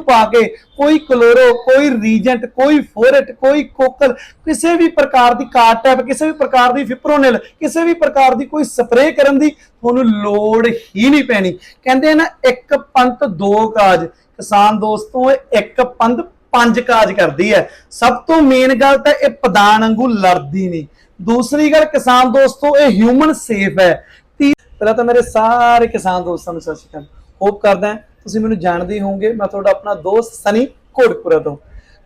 ਪਾ ਕੇ ਕੋਈ ਕਲੋਰੋ, ਕੋਈ ਰੀਜੈਂਟ, ਕੋਈ ਫੋਰਟ, ਕੋਈ ਕੋਕਲ, ਕਿਸੇ ਵੀ ਪ੍ਰਕਾਰ ਦੀ ਕਾਰਟੈਪ ਕਿਸੇ ਵੀ ਪ੍ਰਕਾਰ ਦੀ ਫਿਪਰੋਨਿਲ, ਕਿਸੇ ਵੀ ਪ੍ਰਕਾਰ ਦੀ ਕੋਈ ਸਪਰੇਅ ਕਰਨ ਦੀ ਤੁਹਾਨੂੰ ਲੋੜ ਹੀ ਨਹੀਂ ਪੈਣੀ। ਕਹਿੰਦੇ ਨਾ, ਇੱਕ ਪੰਤ ਦੋ ਕਾਜ। ਕਿਸਾਨ ਦੋਸਤੋ, ਇੱਕ ਪੰਤ ਪੰਜ ਕਾਜ ਕਰਦੀ ਹੈ। ਸਭ ਤੋਂ ਮੇਨ ਗੱਲ ਤਾਂ ਇਹ ਪਦਾਨ ਵਾਂਗੂ ਲੜਦੀ ਨਹੀਂ। ਦੂਸਰੀ ਗੱਲ, ਕਿਸਾਨ ਦੋਸਤੋ, ਇਹ ਹਿਊਮਨ ਸੇਫ ਹੈ। ਤੀ- ਪਹਿਲਾਂ ਤਾਂ ਮੇਰੇ ਸਾਰੇ ਕਿਸਾਨ ਦੋਸਤਾਂ ਨੂੰ ਸਤਿ ਸ਼੍ਰੀ ਅਕਾਲ। ਹੋਪ ਕਰਦਾ ਤੁਸੀਂ ਮੈਨੂੰ ਜਾਣਦੇ ਹੀ ਹੋਵੋਗੇ, ਮੈਂ ਤੁਹਾਡਾ ਆਪਣਾ ਦੋਸਤ ਸਨੀ ਕੋਟਪੁਰਾ ਤੋਂ।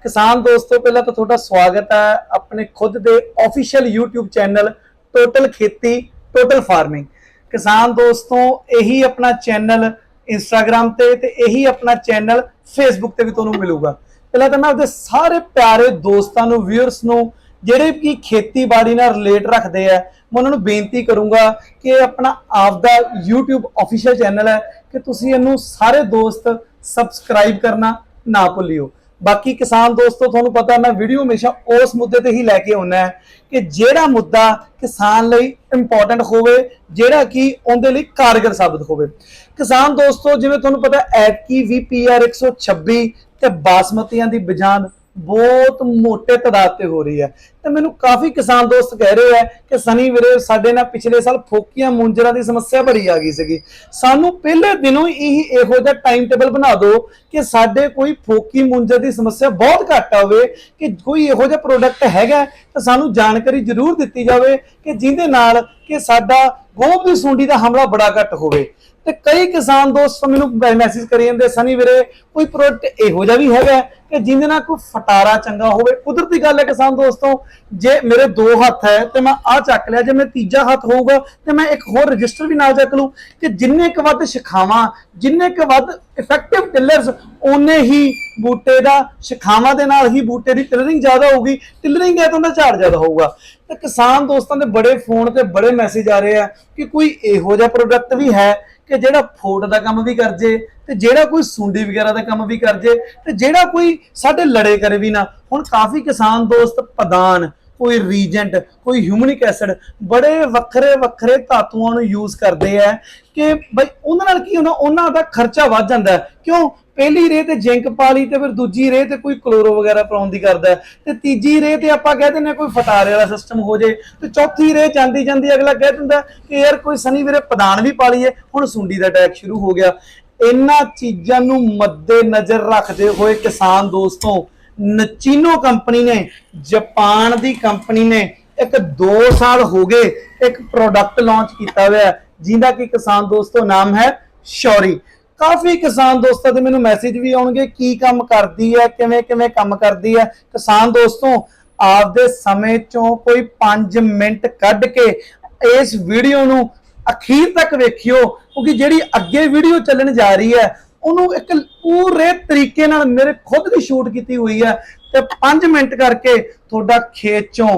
ਕਿਸਾਨ ਦੋਸਤੋ, ਪਹਿਲਾਂ ਤਾਂ ਤੁਹਾਡਾ ਸਵਾਗਤ ਹੈ ਆਪਣੇ ਖੁਦ ਦੇ ਅਫੀਸ਼ੀਅਲ YouTube ਚੈਨਲ ਟੋਟਲ ਖੇਤੀ ਟੋਟਲ ਫਾਰਮਿੰਗ ਕਿਸਾਨ ਦੋਸਤੋ, ਇਹੀ ਆਪਣਾ ਚੈਨਲ ਇੰਸਟਾਗ੍ਰam ਤੇ ਤੇ ਇਹੀ ਆਪਣਾ ਚੈਨਲ ਫੇਸਬੁੱਕ ਤੇ ਵੀ ਤੁਹਾਨੂੰ ਮਿਲੂਗਾ। ਪਹਿਲਾਂ ਤਾਂ ਮੈਂ ਆਪਦੇ ਸਾਰੇ ਪਿਆਰੇ ਦੋਸਤਾਂ ਨੂੰ ਵਿਊਅਰਸ ਨੂੰ, ਜਿਹੜੇ ਕਿ ਖੇਤੀਬਾੜੀ ਨਾਲ ਰਿਲੇਟ ਰੱਖਦੇ ਆ ਮੈਂ ਉਹਨਾਂ ਨੂੰ ਬੇਨਤੀ ਕਰੂੰਗਾ ਕਿ ਇਹ ਆਪਣਾ ਆਪਦਾ YouTube ਅਫੀਸ਼ੀਅਲ ਚੈਨਲ ਹੈ ਕਿ ਤੁਸੀਂ ਇਹਨੂੰ ਸਾਰੇ ਦੋਸਤ ਸਬਸਕ੍ਰਾਈਬ ਕਰਨਾ ਨਾ ਭੁੱਲਿਓ। ਬਾਕੀ ਕਿਸਾਨ ਦੋਸਤੋ, ਤੁਹਾਨੂੰ ਪਤਾ ਮੈਂ ਵੀਡੀਓ ਹਮੇਸ਼ਾ ਉਸ ਮੁੱਦੇ ਤੇ ਹੀ ਲੈ ਕੇ ਆਉਣਾ ਹੈ ਕਿ ਜਿਹੜਾ ਮੁੱਦਾ ਕਿਸਾਨ ਲਈ ਇੰਪੋਰਟੈਂਟ ਹੋਵੇ, ਜਿਹੜਾ ਕਿ ਉਹਦੇ ਲਈ ਕਾਰਗਰ ਸਾਬਤ ਹੋਵੇ। ਕਿਸਾਨ ਦੋਸਤੋ, ਜਿਵੇਂ ਤੁਹਾਨੂੰ ਪਤਾ ਐਤਕੀ ਵੀ VPR 126 ਤੇ ਬਾਸਮਤੀਆਂ ਦੀ ਬਿਜਾਨ ਬਹੁਤ ਮੋਟੇ ਤਦਾਦ ਤੇ ਹੋ ਰਹੀ ਹੈ। ਤੇ ਮੈਨੂੰ ਕਾਫੀ ਕਿਸਾਨ ਦੋਸਤ ਕਹਿ ਰਹੇ ਆ ਕਿ ਸਨੀ ਵੀਰੇ, ਸਾਡੇ ਨਾਲ ਪਿਛਲੇ ਸਾਲ ਫੋਕੀਆਂ ਮੁੰਜਰਾਂ ਦੀ ਸਮੱਸਿਆ ਬੜੀ ਆ ਗਈ ਸੀਗੀ। ਸਾਨੂੰ ਪਹਿਲੇ ਦਿਨੋਂ ਹੀ ਇਹੋ ਜਿਹਾ ਟਾਈਮ ਟੇਬਲ ਬਣਾ ਦਿਓ ਕਿ ਸਾਡੇ ਕੋਈ ਫੋਕੀ ਮੁੰਜਰ ਦੀ ਸਮੱਸਿਆ ਬਹੁਤ ਘੱਟ ਆਵੇ, ਕਿ ਕੋਈ ਇਹੋ ਜਿਹਾ ਪ੍ਰੋਡਕਟ ਹੈਗਾ ਤਾਂ ਸਾਨੂੰ ਜਾਣਕਾਰੀ ਜ਼ਰੂਰ ਦਿੱਤੀ ਜਾਵੇ ਕਿ ਜਿਹਦੇ ਨਾਲ ਕਿ ਸਾਡਾ ਗੋਭ ਦੀ ਸੁੰਡੀ ਦਾ ਹਮਲਾ ਬੜਾ ਘੱਟ ਹੋਵੇ। ਤੇ ਕਈ ਕਿਸਾਨ ਦੋਸਤ ਮੈਨੂੰ ਮੈਸੇਜ ਕਰੀ ਜਾਂਦੇ, ਸਨੀ ਵੀਰੇ, ਕੋਈ ਪ੍ਰੋਡਕਟ ਇਹੋ ਜਿਹਾ ਵੀ ਹੈਗਾ ਕਿ ਜਿਹਦੇ ਨਾਲ ਕੋਈ ਫਟਾਰਾ ਚੰਗਾ ਹੋਵੇ? ਕੁਦਰਤੀ ਗੱਲ ਹੈ ਕਿਸਾਨ ਦੋਸਤੋ, ਜੇ ਮੇਰੇ ਦੋ ਹੱਥ ਹੈ ਤੇ ਮੈਂ ਆ ਚੱਕ ਲਿਆ, ਜੇ ਮੈਂ ਤੀਜਾ ਹੱਥ ਹੋਊਗਾ ਤੇ ਮੈਂ ਇੱਕ ਹੋਰ ਰਜਿਸਟਰ ਵੀ ਨਾਲ ਚੱਕ ਲੂੰ ਕਿ ਜਿੰਨੇ ਕੁ ਵੱਧ ਸ਼ਿਖਾਵਾਂ, ਜਿੰਨੇ ਕੁ ਵੱਧ ਇਫੈਕਟਿਵ ਟਿਲਰਸ ਓਨੇ ਹੀ ਬੂਟੇ ਦਾ, ਸ਼ਿਖਾਵਾਂ ਦੇ ਨਾਲ ਹੀ ਬੂਟੇ ਦੀ ਟਿਲਰਿੰਗ ਜ਼ਿਆਦਾ ਹੋਊਗੀ। ਟਿਲਰਿੰਗ ਹੈ ਤਾਂ ਉਹਦਾ ਝਾੜ ਜ਼ਿਆਦਾ ਹੋਊਗਾ। ਤੇ ਕਿਸਾਨ ਦੋਸਤਾਂ ਦੇ ਬੜੇ ਫੋਨ ਤੇ ਬੜੇ ਮੈਸੇਜ ਆ ਰਹੇ ਆ ਕਿ ਕੋਈ ਇਹੋ ਜਿਹਾ ਪ੍ਰੋਡਕਟ ਵੀ ਹੈ ਕਿ ਜਿਹੜਾ ਫੋਟ ਦਾ ਕੰਮ ਵੀ ਕਰ ਜੇ, ਤੇ ਜਿਹੜਾ ਕੋਈ ਸੁੰਡੀ ਵਗੈਰਾ ਦਾ ਕੰਮ ਵੀ ਕਰ ਜੇ, ਤੇ ਜਿਹੜਾ ਕੋਈ ਸਾਡੇ ਲੜੇ ਕਰੇ ਵੀ ਨਾ। ਹੁਣ ਕਾਫੀ ਕਿਸਾਨ ਦੋਸਤ ਪਦਾਨ ਕੋਈ ਰੀਜੈਂਟ ਕੋਈ ਹਿਊਮਨਿਕ ਐਸਿਡ ਬੜੇ ਵੱਖਰੇ ਵੱਖਰੇ ਧਾਤੂਆਂ ਨੂੰ ਯੂਜ਼ ਕਰਦੇ ਆ ਕਿ ਬਈ ਉਹਨਾਂ ਨਾਲ ਕੀ ਹੁੰਦਾ ਉਹਨਾਂ ਦਾ ਖਰਚਾ ਵੱਧ ਜਾਂਦਾ ਕਿਉਂ? ਪਹਿਲੀ ਰੇ ਤੇ ਜ਼ਿੰਕ ਪਾ ਲਈ ਤੇ ਫਿਰ ਦੂਜੀ ਰੇ ਤੇ ਕੋਈ ਕਲੋਰੋ ਵਗੈਰਾ ਪਾਉਣ ਦੀ ਕਰਦਾ ਹੈ। ਤੇ ਤੀਜੀ ਰੇ ਤੇ ਆਪਾਂ ਕਹਿ ਦਿੰਦੇ ਹਾਂ ਕੋਈ ਫਟਾਰੇ ਵਾਲਾ ਸਿਸਟਮ ਹੋ ਜੇ। ਤੇ ਚੌਥੀ ਰੇ ਜਾਂਦੀ ਜਾਂਦੀ ਅਗਲਾ ਕਹਿ ਦਿੰਦਾ ਕਿ ਯਾਰ ਕੋਈ ਸਨੀ ਵੀਰੇ ਪਦਾਨ ਵੀ ਪਾ ਲਈਏ। ਹੁਣ ਸੁੰਡੀ ਦਾ ਅਟੈਕ ਸ਼ੁਰੂ ਹੋ ਗਿਆ। ਇਹਨਾਂ ਚੀਜ਼ਾਂ ਨੂੰ ਮੱਦੇ ਨਜ਼ਰ ਰੱਖਦੇ ਹੋਏ ਕਿਸਾਨ ਦੋਸਤੋ, ਨਚੀਨੋ ਕੰਪਨੀ ਨੇ, ਜਾਪਾਨ ਦੀ ਕੰਪਨੀ ਨੇ ਇੱਕ 2 ਸਾਲ ਹੋ ਗਏ ਇੱਕ ਪ੍ਰੋਡਕਟ ਲਾਂਚ ਕੀਤਾ ਹੋਇਆ ਹੈ, ਜਿਹਦਾ ਕਿ ਕਿਸਾਨ ਦੋਸਤੋ ਨਾਮ ਹੈ ਸ਼ੌਰੀ। ਕਾਫੀ ਕਿਸਾਨ ਦੋਸਤਾਂ ਦੇ ਮੈਨੂੰ ਮੈਸੇਜ ਵੀ ਆਉਣਗੇ ਕੀ ਕੰਮ ਕਰਦੀ ਹੈ ਕਿਵੇਂ ਕਿਵੇਂ ਕੰਮ ਕਰਦੀ ਹੈ। ਕਿਸਾਨ ਦੋਸਤੋ ਆਪਦੇ ਸਮੇਂ ਚੋਂ ਕੋਈ 5 ਮਿੰਟ ਕੱਢ ਕੇ ਇਸ ਵੀਡੀਓ ਨੂੰ ਅਖੀਰ ਤੱਕ ਵੇਖਿਓ ਕਿਉਂਕਿ ਜਿਹੜੀ ਅੱਗੇ ਵੀਡੀਓ ਚੱਲਣ ਜਾ ਰਹੀ ਹੈ ਉਹਨੂੰ ਇੱਕ ਪੂਰੇ ਤਰੀਕੇ ਨਾਲ ਮੇਰੇ ਖੁਦ ਦੀ ਸ਼ੂਟ ਕੀਤੀ ਹੋਈ ਹੈ ਤੇ 5 ਮਿੰਟ ਕਰਕੇ ਤੁਹਾਡਾ ਖੇਤ ਚੋਂ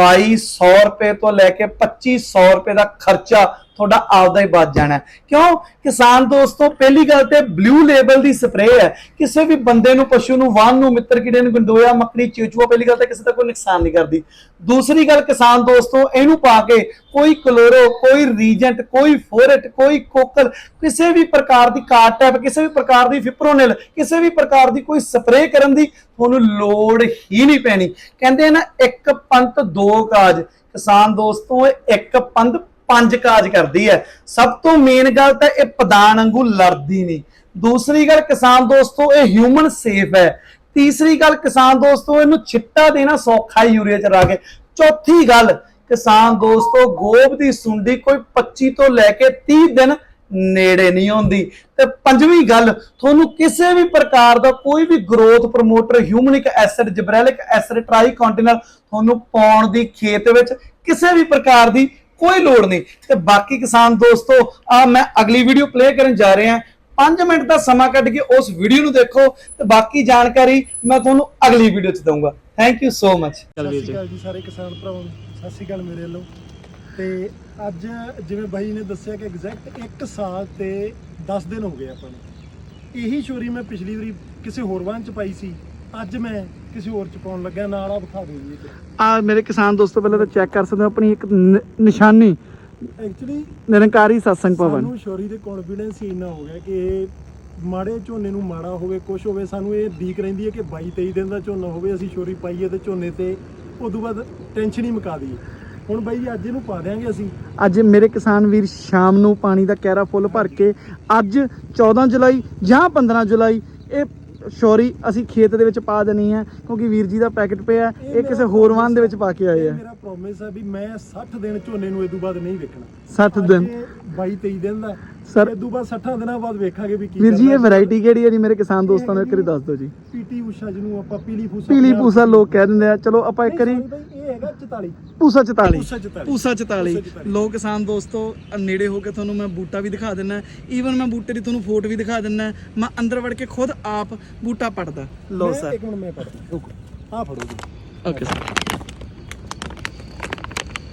2200 ਰੁਪਏ ਤੋਂ ਲੈ ਕੇ 2500 ਰੁਪਏ ਦਾ ਖਰਚਾ ਤੁਹਾਡਾ ਆਪਦਾ ਹੀ ਬਚ ਜਾਣਾ ਕਿਉਂ? ਕਿਸਾਨ ਦੋਸਤੋ, ਪਹਿਲੀ ਗੱਲ ਤੇ ਬਲੂ ਲੇਬਲ ਦੀ ਸਪਰੇਅ ਹੈ। ਕਿਸੇ ਵੀ ਬੰਦੇ ਨੂੰ, ਪਸ਼ੂ ਨੂੰ, ਵਾਹਨ ਨੂੰ, ਮਿੱਤਰ ਕੀੜੇ ਨੂੰ, ਗੰਡੋਇਆ ਮੱਕੜੀ ਚੂਚੂਆ ਪਹਿਲੀ ਗੱਲ ਤਾਂ ਕਿਸੇ ਦਾ ਕੋਈ ਨੁਕਸਾਨ ਨਹੀਂ ਕਰਦੀ। ਦੂਸਰੀ ਗੱਲ ਕਿਸਾਨ ਦੋਸਤੋ, ਇਹਨੂੰ ਪਾ ਕੇ ਕੋਈ ਕਲੋਰੋ, ਕੋਈ ਰੀਜੈਂਟ, ਕੋਈ ਫੋਰਟ, ਕੋਈ ਕੋਕਲ, ਕਿਸੇ ਵੀ ਪ੍ਰਕਾਰ ਦੀ ਕਾਰਟੈਪ ਕਿਸੇ ਵੀ ਪ੍ਰਕਾਰ ਦੀ ਫਿਪਰੋਨਿਲ ਕਿਸੇ ਵੀ ਪ੍ਰਕਾਰ ਦੀ ਕੋਈ ਸਪਰੇਅ ਕਰਨ ਦੀ ਤੁਹਾਨੂੰ ਲੋੜ ਹੀ ਨਹੀਂ ਪੈਣੀ। ਕਹਿੰਦੇ ਨਾ, ਇੱਕ ਪੰਤ ਦੋ ਕਾਜ। ਕਿਸਾਨ ਦੋਸਤੋ, ਇੱਕ ਪੰਤ ਪੰਜ ਕਾਜ ਕਰਦੀ ਹੈ। ਸਭ ਤੋਂ ਮੇਨ ਗੱਲ ਤਾਂ ਇਹ ਪਦਾਨ ਵਾਂਗੂ ਲੜਦੀ ਨਹੀਂ। ਦੂਸਰੀ ਗੱਲ ਕਿਸਾਨ ਦੋਸਤੋ, ਇਹ ਹਿਊਮਨ ਸੇਫ ਹੈ। ਤੀਸਰੀ ਗੱਲ ਕਿਸਾਨ ਦੋਸਤੋ, ਇਹਨੂੰ ਛਿੱਟਾ ਦੇਣਾ ਸੌਖਾ ਯੂਰੀਆ ਚ ਰਾ ਕੇ। ਚੌਥੀ ਗੱਲ, ਕਿਸਾਨ ਦੋਸਤੋ ਗੋਬ ਦੀ ਸੁੰਡੀ ਕੋਈ 25 ਤੋਂ ਲੈ ਕੇ 30 ਦਿਨ ਨੇੜੇ ਨਹੀਂ ਆਉਂਦੀ। ਤੇ ਪੰਜਵੀਂ ਗੱਲ, ਤੁਹਾਨੂੰ ਕਿਸੇ ਵੀ ਪ੍ਰਕਾਰ ਦਾ ਕੋਈ ਵੀ growth promoter humic acid gibberellic acid triacontanol ਤੁਹਾਨੂੰ ਪਾਉਣ ਦੀ ਖੇਤ ਵਿੱਚ ਕਿਸੇ ਵੀ ਪ੍ਰਕਾਰ ਦੀ ਕੋਈ ਲੋੜ ਨਹੀਂ। ਤੇ ਬਾਕੀ ਕਿਸਾਨ ਦੋਸਤੋ ਆ ਮੈਂ ਅਗਲੀ ਵੀਡੀਓ ਪਲੇ ਕਰਨ ਜਾ ਰਿਹਾ ਹਾਂ। 5 ਮਿੰਟ ਦਾ ਸਮਾਂ ਕੱਢ ਕੇ ਉਸ ਵੀਡੀਓ ਨੂੰ ਦੇਖੋ ਤੇ ਬਾਕੀ ਜਾਣਕਾਰੀ ਮੈਂ ਤੁਹਾਨੂੰ ਅਗਲੀ ਵੀਡੀਓ 'ਚ ਦਊਂਗਾ। ਥੈਂਕ ਯੂ ਸੋ ਮਚ ਸਤਿ ਸ਼੍ਰੀ ਅਕਾਲ ਜੀ ਸਾਰੇ ਕਿਸਾਨ ਭਰਾਵਾਂ ਨੂੰ। ਸਤਿ ਸ਼੍ਰੀ ਅਕਾਲ ਮੇਰੇ ਵੱਲੋਂ। ਤੇ ਅੱਜ ਜਿਵੇਂ ਬਾਈ ਨੇ ਦੱਸਿਆ ਕਿ ਐਗਜ਼ੈਕਟ 1 ਸਾਲ ਤੇ 10 ਦਿਨ ਹੋ ਗਏ ਆਪਾਂ ਨੂੰ। ਇਹੀ ਸ਼ੋਰੀ ਮੈਂ ਪਿਛਲੀ ਵਾਰੀ ਕਿਸੇ ਹੋਰ ਵਾਹਨ ਚ ਪਾਈ ਸੀ। ਅੱਜ ਮੈਂ ਕਿਸੇ ਹੋਰ ਚ ਪਾਉਣ ਲੱਗਾ ਨਾਲ ਆ ਵਿਖਾ ਦਿਓ ਜੀ ਆ ਮੇਰੇ ਕਿਸਾਨ ਦੋਸਤੋ ਪਹਿਲਾਂ ਤਾਂ ਚੈੱਕ ਕਰ ਸਕਦੇ ਹੋ ਆਪਣੀ ਇੱਕ ਨ- ਨਿਸ਼ਾਨੀ। ਐਕਚੁਅਲੀ ਨਿਰੰਕਾਰੀ satsang ਭਵਨ। ਸਾਨੂੰ ਸ਼ੋਰੀ ਦੇ ਕੌਨਫੀਡੈਂਸ ਹੀ ਇੰਨਾ ਹੋ ਗਿਆ ਕਿ ਇਹ ਮਾੜੇ ਝੋਨੇ ਨੂੰ ਮਾੜਾ ਹੋਵੇ ਕੁਝ ਹੋਵੇ ਸਾਨੂੰ ਇਹ ਡੀਕ ਰਹਿੰਦੀ ਹੈ ਕਿ 22 23 ਦਿਨ ਦਾ ਝੋਨਾ ਹੋਵੇ ਅਸੀਂ ਛੋਰੀ ਪਾਈਏ ਤੇ ਝੋਨੇ ਤੇ ਉਦੋਂ ਬਾਅਦ ਟੈਨਸ਼ਨ ਹੀ ਮੁਕਾ ਦਈਏ। ਹੁਣ ਬਾਈ ਜੀ ਅੱਜ ਇਹਨੂੰ ਪਾ ਦਿਆਂਗੇ ਅਸੀਂ। ਅੱਜ ਮੇਰੇ ਕਿਸਾਨ ਵੀਰ ਸ਼ਾਮ ਨੂੰ ਪਾਣੀ ਦਾ ਕੈਰਾ ਫੁੱਲ ਭਰ ਕੇ ਅੱਜ 14 ਜੁਲਾਈ ਜਾਂ 15 ਜੁਲਾਈ ਇਹ ਸ਼ੋਰੀ ਅਸੀਂ ਖੇਤ ਦੇ ਵਿੱਚ ਪਾ ਦੇਣੀ ਹੈ ਕਿਉਂਕਿ ਵੀਰ ਜੀ ਦਾ ਪੈਕਟ ਪਿਆ ਇਹ ਕਿਸੇ ਹੋਰ ਵਾਹਨ ਦੇ ਵਿੱਚ ਪਾ ਕੇ ਆਏ ਇਹ ਆ ਮੇਰਾ ਪ੍ਰੋਮਿਸ ਹੈ ਵੀ ਮੈਂ 60 ਦਿਨ ਝੋਨੇ ਨੂੰ ਇਦੋਂ ਬਾਅਦ ਨਹੀਂ ਵੇਖਣਾ। 60 ਦਿਨ। 22 23 ਦਿਨ ਦਾ ਸਰ ਇਦੋਂ ਬਾਅਦ 60 ਦਿਨਾਂ ਬਾਅਦ ਵੇਖਾਂਗੇ ਵੀ ਕੀ ਵੀਰ ਜੀ ਇਹ ਵੈਰਾਈਟੀ ਕਿਹੜੀ ਹੈ ਜੀ? ਮੇਰੇ ਕਿਸਾਨ ਦੋਸਤਾਂ ਨੂੰ ਇੱਕ ਵਾਰੀ ਦੱਸ ਦਿਓ ਜੀ। ਪੀਟੀ ਊਸ਼ਾ ਜਿਹਨੂੰ ਆਪਾਂ ਪੀਲੀ ਫੂਸਾ ਪੀਲੀ ਪੂਸਾ ਲੋਕ ਕਹਿ ਦਿੰਦੇ ਆ। ਚਲੋ ਆਪਾਂ ਇੱਕ ਵਾਰੀ ਇਹ ਹੈਗਾ 44 ਪੂਸਾ 44 ਪੂਸਾ 44 ਪੂਸਾ 44 44 ਲੋ ਕਿਸਾਨ ਦੋਸਤੋ ਨੇੜੇ ਹੋ ਕੇ ਤੁਹਾਨੂੰ ਮੈਂ ਬੂਟਾ ਵੀ ਦਿਖਾ ਦਿੰਨਾ। ਈਵਨ ਮੈਂ ਬੂਟੇ ਦੀ ਤੁਹਾਨੂੰ ਫੋਟੋ ਵੀ ਦਿਖਾ ਦਿੰਨਾ। ਮੈਂ ਅੰਦਰ ਵੜ ਕੇ ਖੁਦ ਆਪ ਬੂਟਾ ਪੜਦਾ। ਲੋ ਮੈਂ- ਸਰ। ਇੱਕ ਮਿੰਟ ਮੈਂ ਪੜਦਾ। ਆ ਫੜੋ ਜੀ। ਓਕੇ ਸਰ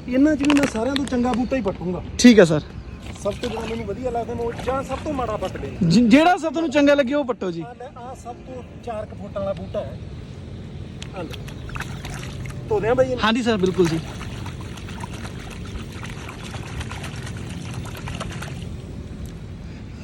ਇਹਨਾਂ 'ਚ ਵੀ ਮੈਂ ਸਾਰਿਆਂ ਤੋਂ ਚੰਗਾ ਬੂਟਾ ਹੀ ਪਟੂੰਗਾ ਠੀਕ ਹੈ ਸਰ ਸਭ ਤੋਂ ਜਿਹੜਾ ਮੈਨੂੰ ਵਧੀਆ ਲੱਗਦਾ ਮੈਂ ਉਹ ਜਾਂ ਸਭ ਤੋਂ ਮਾੜਾ ਪੱਟ ਦੇ। ਜਿ- ਜਿਹੜਾ ਸਭ ਤੁਹਾਨੂੰ ਚੰਗਾ ਲੱਗੇ ਉਹ ਪੱਟੋ ਜੀ। ਆ ਲੈ ਆ ਸਭ ਤੋਂ 4 ਫੁੱਟ ਵਾਲਾ ਬੂਟਾ ਹੈ। ਆ ਲੈ। ਧੋ ਦਿਆਂ ਬਾਈ ਇਹਨੂੰ? ਹਾਂਜੀ ਸਰ ਬਿਲਕੁਲ ਜੀ।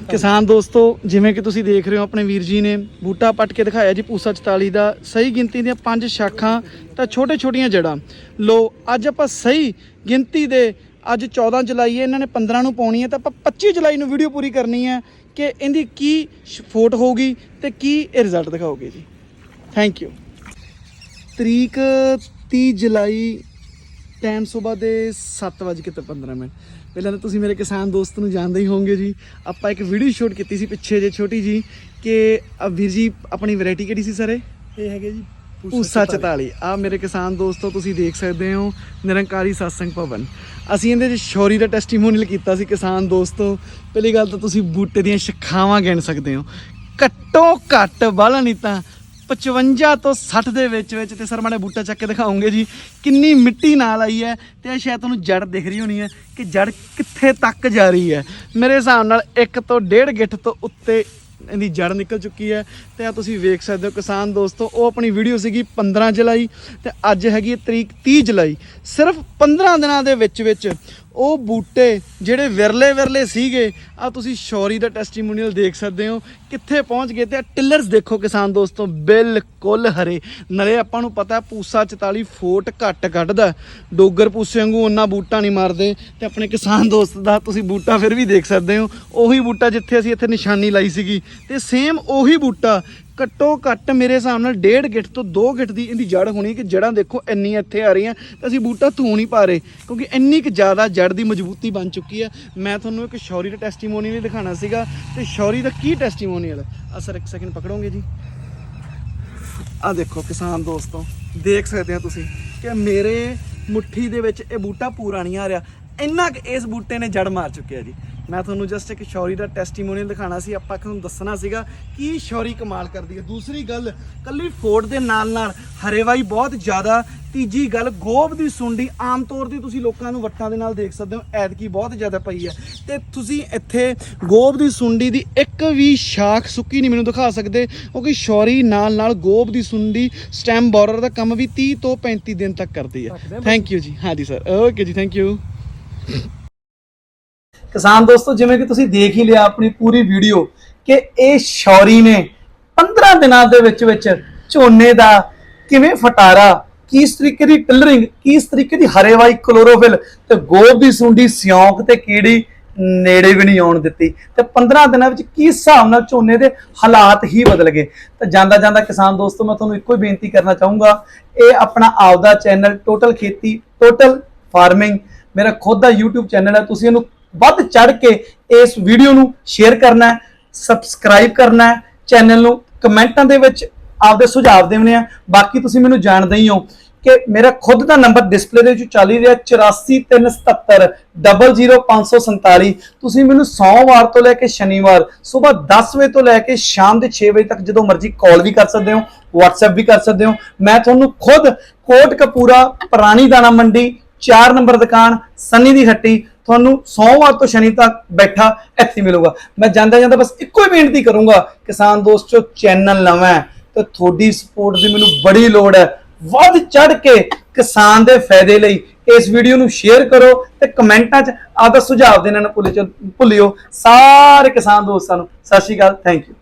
ਕਿਸਾਨ ਦੋਸਤੋ ਜਿਵੇਂ ਕਿ ਤੁਸੀਂ ਦੇਖ ਰਹੇ ਹੋ ਆਪਣੇ ਵੀਰ ਜੀ ਨੇ ਬੂਟਾ ਪੱਟ ਕੇ ਦਿਖਾਇਆ ਜੀ ਪੂਸਾ 44 ਦਾ। ਸਹੀ ਗਿਣਤੀ ਦੀਆਂ ਪੰਜ ਸ਼ਾਖਾਂ ਤਾਂ ਛੋਟੇ ਛੋਟੀਆਂ ਜੜਾਂ ਲੋ ਅੱਜ ਆਪਾਂ ਸਹੀ ਗਿਣਤੀ ਦੇ ਅੱਜ 14 ਜੁਲਾਈ ਹੈ, ਇਹਨਾਂ ਨੇ 15 ਨੂੰ ਪਾਉਣੀ ਹੈ, ਤਾਂ ਆਪਾਂ 25 ਜੁਲਾਈ ਨੂੰ ਵੀਡੀਓ ਪੂਰੀ ਕਰਨੀ ਹੈ ਕਿ ਇਹਦੀ ਕੀ ਫੋਟ ਹੋਊਗੀ ਤੇ ਕੀ ਇਹ ਰਿਜ਼ਲਟ ਦਿਖਾਓਗੇ ਜੀ। ਥੈਂਕ ਯੂ ਤਰੀਕ 30 ਜੁਲਾਈ ਟਾਈਮ ਸਵੇਰ ਦੇ 7:15 ਮਿੰਟ। ਪਹਿਲਾਂ ਤਾਂ ਤੁਸੀਂ ਮੇਰੇ ਕਿਸਾਨ ਦੋਸਤ ਨੂੰ ਜਾਣਦੇ ਹੀ ਹੋਵੋਗੇ ਜੀ। ਆਪਾਂ ਇੱਕ ਵੀਡੀਓ ਸ਼ੂਟ ਕੀਤੀ ਸੀ ਪਿੱਛੇ ਜੇ ਛੋਟੀ ਜੀ ਕਿ ਵੀਰ ਜੀ, ਆਪਣੀ ਵੈਰਾਈਟੀ ਕਿਹੜੀ ਸੀ ਸਰ ਇਹ ਹੈਗੇ ਜੀ ਪੂਸਾ 44 ਆ ਮੇਰੇ ਕਿਸਾਨ ਦੋਸਤੋ ਤੁਸੀਂ ਦੇਖ ਸਕਦੇ ਹੋ ਨਿਰੰਕਾਰੀ satsang ਭਵਨ। ਅਸੀਂ ਇਹਦੇ ਵਿੱਚ ਸ਼ੌਰੀ ਦਾ ਟੈਸਟੀਮੋਨੀਅਲ ਕੀਤਾ ਸੀ ਕਿਸਾਨ ਦੋਸਤੋ। ਪਹਿਲੀ ਗੱਲ ਤਾਂ ਤੁਸੀਂ ਬੂਟੇ ਦੀਆਂ ਸ਼ਖਾਵਾਂ ਗਿਣ ਸਕਦੇ ਹੋ। ਘੱਟੋ ਘੱਟ ਵਾਲਾ ਨਹੀਂ ਤਾਂ 55 ਤੋਂ 60 ਦੇ ਵਿੱਚ ਵਿੱਚ ਤੇ ਸਰ ਮਾੜੇ ਬੂਟਾ ਚੱਕ ਕੇ ਦਿਖਾਉਂਗੇ ਜੀ। ਕਿੰਨੀ ਮਿੱਟੀ ਨਾਲ ਆਈ ਹੈ ਤੇ ਇਹ ਸ਼ਾਇਦ ਤੁਹਾਨੂੰ ਜੜ ਦਿਖ ਰਹੀ ਹੋਣੀ ਹੈ ਕਿ ਜੜ ਕਿੱਥੇ ਤੱਕ ਜਾ ਰਹੀ ਹੈ। ਮੇਰੇ ਹਿਸਾਬ ਨਾਲ 1 ਤੋਂ 1.5 ਗਿੱਠ ਤੋਂ ਉੱਤੇ ਇਹਦੀ ਜੜ ਨਿਕਲ ਚੁੱਕੀ ਹੈ। ਤੇ ਆ ਤੁਸੀਂ ਵੇਖ ਸਕਦੇ ਹੋ ਕਿਸਾਨ ਦੋਸਤੋ, ਉਹ ਆਪਣੀ ਵੀਡੀਓ ਸੀਗੀ 15 ਜੁਲਾਈ ਤੇ ਅੱਜ ਹੈਗੀ ਤਰੀਕ 30 ਜੁਲਾਈ। ਸਿਰਫ 15 ਦਿਨਾਂ ਦੇ ਵਿੱਚ ਵਿੱਚ ਉਹ ਬੂਟੇ ਜਿਹੜੇ ਵਿਰਲੇ ਵਿਰਲੇ ਸੀਗੇ ਆ ਤੁਸੀਂ ਸ਼ੌਰੀ ਦਾ ਟੈਸਟੀਮੋਨੀਅਲ ਦੇਖ ਸਕਦੇ ਹੋ। ਕਿੱਥੇ ਪਹੁੰਚ ਗਏ ਤੇ ਆ ਟਿਲਰਸ ਦੇਖੋ ਕਿਸਾਨ ਦੋਸਤੋ, ਬਿਲਕੁਲ ਹਰੇ। ਨਾਲੇ ਆਪਾਂ ਨੂੰ ਪਤਾ ਪੂਸਾ 44 ਫੋਟ ਘੱਟ ਕੱਢਦਾ। ਡੋਗਰ ਪੂਸੇ ਵਾਂਗੂ ਉਹਨਾਂ ਬੂਟਾ ਨਹੀਂ ਮਾਰਦੇ ਤੇ ਆਪਣੇ ਕਿਸਾਨ ਦੋਸਤ ਦਾ ਤੁਸੀਂ ਬੂਟਾ ਫਿਰ ਵੀ ਦੇਖ ਸਕਦੇ ਹੋ। ਉਹੀ ਬੂਟਾ ਜਿੱਥੇ ਅਸੀਂ ਇੱਥੇ ਨਿਸ਼ਾਨੀ ਲਾਈ ਸੀਗੀ ਤੇ ਸੇਮ ਉਹੀ ਬੂਟਾ ਘੱਟੋ ਘੱਟ ਮੇਰੇ ਹਿਸਾਬ ਨਾਲ ਡੇਢ ਗਿੱਠ ਤੋਂ 2 ਗਿੱਠ ਦੀ ਇਹਦੀ ਜੜ ਹੋਣੀ ਕਿ ਜੜਾਂ ਦੇਖੋ ਇੰਨੀ ਇੱਥੇ ਆ ਰਹੀਆਂ, ਤੇ ਅਸੀਂ ਬੂਟਾ ਧੂ ਨਹੀਂ ਪਾ ਰਹੇ, ਕਿਉਂਕਿ ਇੰਨੀ ਕੁ ਜ਼ਿਆਦਾ ਜੜ ਦੀ ਮਜ਼ਬੂਤੀ ਬਣ ਚੁੱਕੀ ਹੈ। ਮੈਂ ਤੁਹਾਨੂੰ ਇੱਕ ਸ਼ੌਰੀ ਦਾ ਟੈਸਟੀਮੋਨੀਅਲ ਵੀ ਦਿਖਾਣਾ ਸੀਗਾ, ਤੇ ਸ਼ੌਰੀ ਦਾ ਕੀ ਟੈਸਟੀਮੋਨੀਅਲ ਹੈ? ਆ ਇੱਕ ਸੈਕਿੰਡ ਪਕੜੋਗੇ ਜੀ? ਆ ਦੇਖੋ ਕਿਸਾਨ ਦੋਸਤੋ, ਦੇਖ ਸਕਦੇ ਹੋ ਤੁਸੀਂ ਕਿ ਮੇਰੇ ਮੁੱਠੀ ਦੇ ਵਿੱਚ ਇਹ ਬੂਟਾ ਪੂਰਾ ਨਹੀਂ ਆ ਰਿਹਾ। ਇੰਨਾ ਕਿ ਇਸ ਬੂਟੇ ਨੇ ਜੜ ਮਾਰ ਚੁੱਕਿਆ ਜੀ। ਮੈਂ ਤੁਹਾਨੂੰ ਜਸਟ ਇੱਕ ਸ਼ੌਰੀ ਦਾ ਟੈਸਟੀਮੋਨੀਅਲ ਦਿਖਾਣਾ ਸੀ ਆਪਾਂ ਤੁਹਾਨੂੰ ਦੱਸਣਾ ਸੀਗਾ ਕੀ ਸ਼ੌਰੀ ਕਮਾਲ ਕਰਦੀ ਹੈ। ਦੂਸਰੀ ਗੱਲ ਕੱਲੀ ਫੋਟ ਦੇ ਨਾਲ ਨਾਲ ਹਰੇਵਾਈ ਬਹੁਤ ਜ਼ਿਆਦਾ ਤੀਜੀ ਗੱਲ ਗੋਬ ਦੀ ਸੁੰਡੀ ਆਮ ਤੌਰ ਤੇ ਤੁਸੀਂ ਲੋਕਾਂ ਨੂੰ ਵੱਟਾਂ ਦੇ ਨਾਲ ਦੇਖ ਸਕਦੇ ਹੋ ਐਤਕੀ ਬਹੁਤ ਜ਼ਿਆਦਾ ਪਈ ਹੈ। ਤੇ ਤੁਸੀਂ ਇੱਥੇ ਗੋਬ ਦੀ ਸੁੰਡੀ ਦੀ ਇੱਕ ਵੀ ਸ਼ਾਖ ਸੁੱਕੀ ਨਹੀਂ ਮੈਨੂੰ ਦਿਖਾ ਸਕਦੇ ਕਿਉਂਕਿ ਸ਼ੌਰੀ ਨਾਲ ਨਾਲ ਗੋਬ ਦੀ ਸੁੰਡੀ ਸਟੈਮ ਬੋਰਰ ਦਾ ਕੰਮ ਵੀ 30 ਤੋਂ 35 ਦਿਨ ਤੱਕ ਕਰਦੀ ਹਾਂ। ਥੈਂਕ ਯੂ ਜੀ। ਹਾਂਜੀ ਸਰ ਓਕੇ ਜੀ ਥੈਂਕ ਯੂ ਕਿਸਾਨ ਦੋਸਤੋ, ਜਿਵੇਂ ਕਿ ਤੁਸੀਂ ਦੇਖ ਹੀ ਲਿਆ ਆਪਣੀ ਪੂਰੀ ਵੀਡੀਓ ਕਿ ਇਹ ਸ਼ੌਰੀ ਨੇ 15 ਦਿਨਾਂ ਦੇ ਵਿੱਚ ਵਿੱਚ ਝੋਨੇ ਦਾ ਕਿਵੇਂ ਫਟਾਰਾ, ਕਿਸ ਤਰੀਕੇ ਦੀ ਟਿਲਰਿੰਗ, ਕਿਸ ਤਰੀਕੇ ਦੀ ਹਰੇਵਾਈ ਕਲੋਰੋਫਿਲ ਤੇ ਗੋਬ ਦੀ ਸੁੰਡੀ, ਸਿਉਂਕ ਤੇ ਕੀੜੀ ਨੇੜੇ ਵੀ ਨਹੀਂ ਆਉਣ ਦਿੱਤੀ। ਤੇ 15 ਦਿਨਾਂ ਵਿੱਚ ਕੀ ਹਿਸਾਬ ਨਾਲ ਝੋਨੇ ਦੇ ਹਾਲਾਤ ਹੀ ਬਦਲ ਗਏ। ਤਾਂ ਜਾਂਦਾ ਜਾਂਦਾ ਕਿਸਾਨ ਦੋਸਤੋ, ਮੈਂ ਤੁਹਾਨੂੰ ਇੱਕੋ ਹੀ ਬੇਨਤੀ ਕਰਨਾ ਚਾਹੂੰਗਾ, ਇਹ ਆਪਣਾ ਆਪਦਾ ਚੈਨਲ ਟੋਟਲ ਖੇਤੀ ਟੋਟਲ ਫਾਰਮਿੰਗ ਮੇਰਾ ਖੁਦ ਦਾ YouTube ਚੈਨਲ ਹੈ, ਤੁਸੀਂ ਇਹਨੂੰ ਵੱਧ ਚੜ ਕੇ ਇਸ ਵੀਡੀਓ ਨੂੰ ਸ਼ੇਅਰ ਕਰਨਾ ਹੈ ਸਬਸਕ੍ਰਾਈਬ ਕਰਨਾ ਹੈ ਚੈਨਲ ਨੂੰ ਕਮੈਂਟਾਂ ਦੇ ਵਿੱਚ ਆਪਦੇ ਸੁਝਾਅ ਦੇਣੇ ਆ। ਬਾਕੀ ਤੁਸੀਂ ਮੈਨੂੰ ਜਾਣਦੇ ਹੀ ਹੋ ਕਿ ਮੇਰਾ ਖੁਦ ਦਾ ਨੰਬਰ ਡਿਸਪਲੇ ਦੇ ਵਿੱਚ ਚੱਲ ਹੀ ਰਿਹਾ 84377 00547 ਤੁਸੀਂ ਮੈਨੂੰ ਸੋਮਵਾਰ ਤੋਂ ਲੈ ਕੇ ਸ਼ਨੀਵਾਰ, ਸਵੇਰ 10 ਵਜੇ ਤੋਂ ਲੈ ਕੇ ਸ਼ਾਮ ਦੇ 6 ਵਜੇ ਤੱਕ ਜਦੋਂ ਮਰਜ਼ੀ ਕਾਲ ਵੀ ਕਰ ਸਕਦੇ ਹੋ, WhatsApp ਵੀ ਕਰ ਸਕਦੇ ਹੋ। ਮੈਂ ਤੁਹਾਨੂੰ ਖੁਦ ਕੋਟ ਕਪੂਰਾ ਪੁਰਾਣੀ ਦਾਣਾ ਮੰਡੀ 4 ਨੰਬਰ ਦੁਕਾਨ, ਸੰਨੀ ਦੀ ਹੱਟੀ ਤੁਹਾਨੂੰ ਸੋਮਵਾਰ ਤੋਂ ਸ਼ਨੀ ਤੱਕ ਬੈਠਾ ਇੱਥੇ ਮਿਲੂਗਾ। ਮੈਂ ਜਾਂਦਾ ਜਾਂਦਾ ਬਸ ਇੱਕੋ ਹੀ ਬੇਨਤੀ ਕਰੂੰਗਾ, ਕਿਸਾਨ ਦੋਸਤੋ, ਚੈਨਲ ਨਵਾਂ ਹੈ, ਤੇ ਤੁਹਾਡੀ ਸਪੋਰਟ ਦੀ ਮੈਨੂੰ ਬੜੀ ਲੋੜ ਹੈ। ਵੱਧ ਚੜ ਕੇ ਕਿਸਾਨ ਦੇ ਫਾਇਦੇ ਲਈ ਇਸ ਵੀਡੀਓ ਨੂੰ ਸ਼ੇਅਰ ਕਰੋ ਤੇ ਕਮੈਂਟਾਂ 'ਚ ਆਪਦਾ ਸੁਝਾਅ ਦੇਣਾ ਨਾ ਭੁੱਲਿਓ ਭੁੱਲਿਓ। ਸਾਰੇ ਕਿਸਾਨ ਦੋਸਤਾਂ ਨੂੰ, ਸਤਿ ਸ਼੍ਰੀ ਅਕਾਲ ਥੈਂਕ ਯੂ